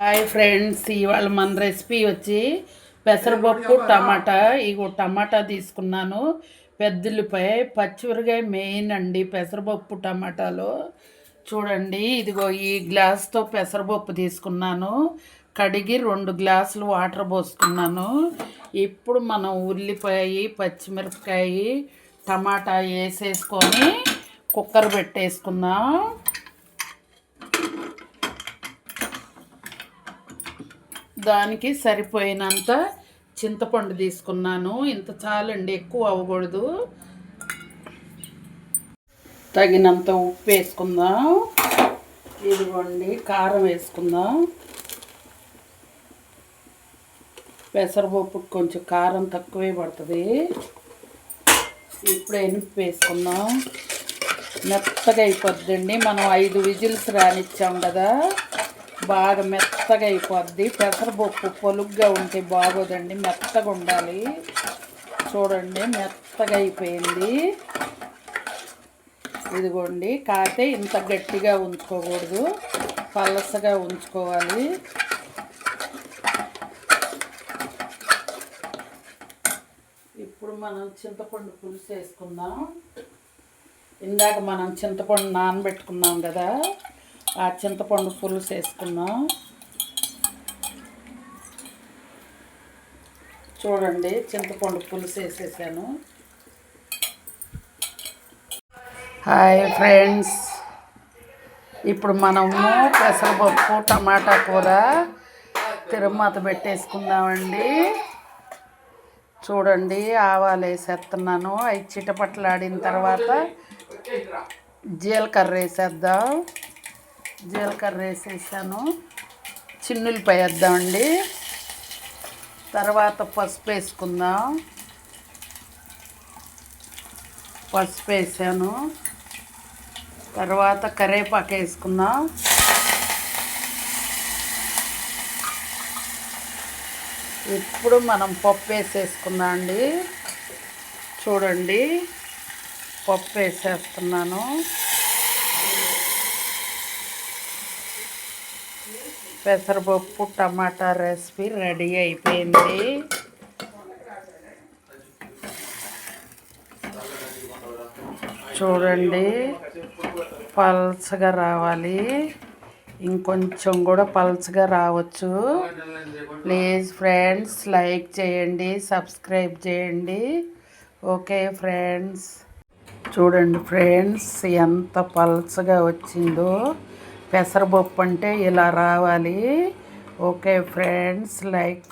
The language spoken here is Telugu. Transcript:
హాయ్ ఫ్రెండ్స్ ఇవాళ మన రెసిపీ వచ్చి పెసరపప్పు టమాటా. ఇగో టమాటా తీసుకున్నాను. పెద్దల్లిపాయ పచ్చిమిరకాయ మెయిన్ అండి పెసరపప్పు టమాటాలో. చూడండి ఇదిగో ఈ గ్లాస్తో పెసరపప్పు తీసుకున్నాను. కడిగి రెండు గ్లాసులు వాటర్ పోసుకున్నాను ఇప్పుడు మనం ఉల్లిపాయ పచ్చిమిరపకాయ టమాటా వేసేసుకొని కుక్కర్ పెట్టేసుకుందాం. దానికి సరిపోయినంత చింతపండు తీసుకున్నాను. ఇంత చాలండి ఎక్కువ అవ్వకూడదు. తగినంత ఉప్పు వేసుకుందాం. ఇదిగోండి కారం వేసుకుందాం. పెసరపప్పు కొంచెం కారం తక్కువే పడుతుంది. ఇప్పుడు ఎనిపి వేసుకుందాం. మెత్తగా అయిపోద్దండి. మనం ఐదు విజిల్స్ రానిచ్చాం కదా. బాగా మెత్తగా అయిపోద్ది. పెసరపప్పు పొలుగ్గా ఉంటే బాగోదండి. మెత్తగా ఉండాలి. చూడండి మెత్తగా అయిపోయింది. ఇదిగోండి కాతే ఇంత గట్టిగా ఉంచుకోకూడదు. పలసగా ఉంచుకోవాలి. ఇప్పుడు మనం చింతపండు పులుసు వేసుకుందాం. ఇందాక మనం చింతపండు నానబెట్టుకున్నాం కదా. ఆ చింతపండు పులుసు వేసుకున్నాం చూడండి చింతపండు పులుసు వేసేసాను. Hi friends. ఇప్పుడు మనము పెసరపప్పు టమాటా కూర తిరుమత పెట్టేసుకుందామండి. చూడండి ఆవాలు వేసేస్తున్నాను. అవి చిటపట్లాడిన తర్వాత జీలకర్ర వేసేద్దాం. జీలకర్ర వేసేసాను. చిన్నులపై వేద్దామండి. తర్వాత పసుపు వేసుకుందాం. పసుపు వేసాను. తర్వాత కరివేపాకు వేసుకుందాం. ఇప్పుడు మనం పప్పు వేసేసుకుందాం అండి. చూడండి పప్పు వేసేస్తున్నాను. పెసరపప్పు టమాటా రెసిపీ రెడీ అయిపోయింది. చూడండి పల్చగా రావాలి. ఇంకొంచెం కూడా పల్చగా రావచ్చు. ప్లీజ్ ఫ్రెండ్స్ లైక్ చేయండి సబ్స్క్రైబ్ చేయండి. Okay friends. చూడండి ఫ్రెండ్స్ ఎంత పల్చగా వచ్చిందో. పెసరపప్పు అంటే ఇలా రావాలి. Okay friends like